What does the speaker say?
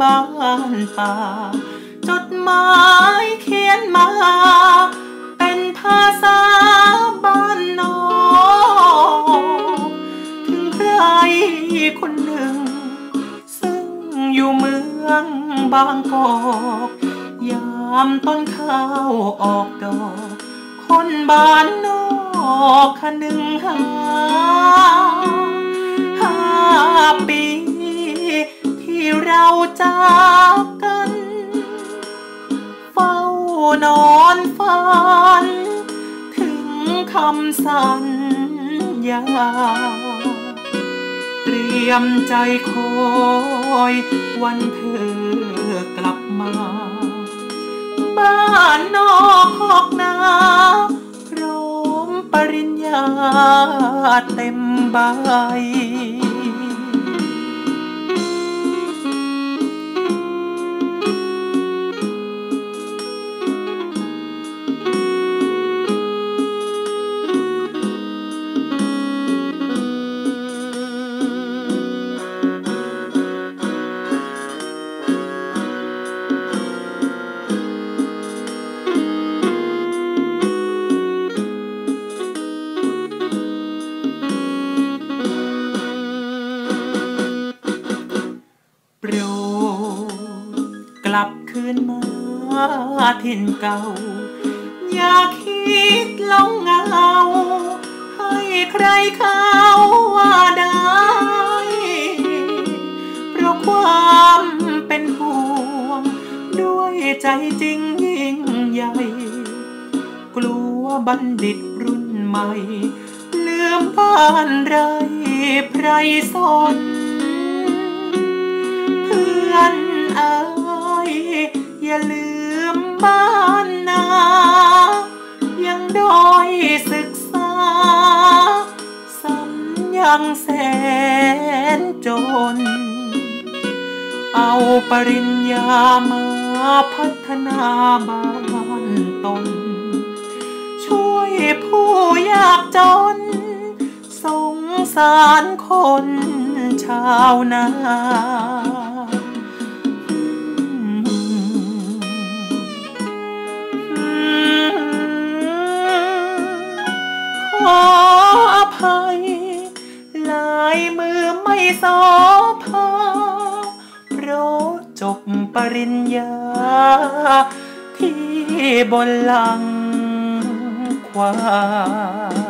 บ้านป่า จดหมายเขียนมา เป็นภาษาบ้านนอกถึงใครคนหนึ่ง ซึ่งอยู่เมืองบางกอกยามต้นข้าวออกดอก คนบ้านนอกคะนึงหาห้า จากกัน เฝ้านอนฝัน ถึงคำสัญญา เตรียมใจคอยวันเธอกลับมา บ้านนอกหอกนาพร้อมปริญญาเต็มใบ โปรดกลับคืนมาถิ่นเก่า อย่าคิดลงเงา ให้ใครเขาว่าได้ เพราะความเป็นห่วง ด้วยใจจริงยิ่งใหญ่ กลัวบัณฑิตรุ่นใหม่ ลืมบ้านไรไพรสนำยังแสนจน เอาปริญญามาพัฒนาบ้านตน ช่วยผู้ยากจน สงสารคนชาวนาขออภัย อไม่สอพาเพราะจบปริญญา ที่บนหลังควาย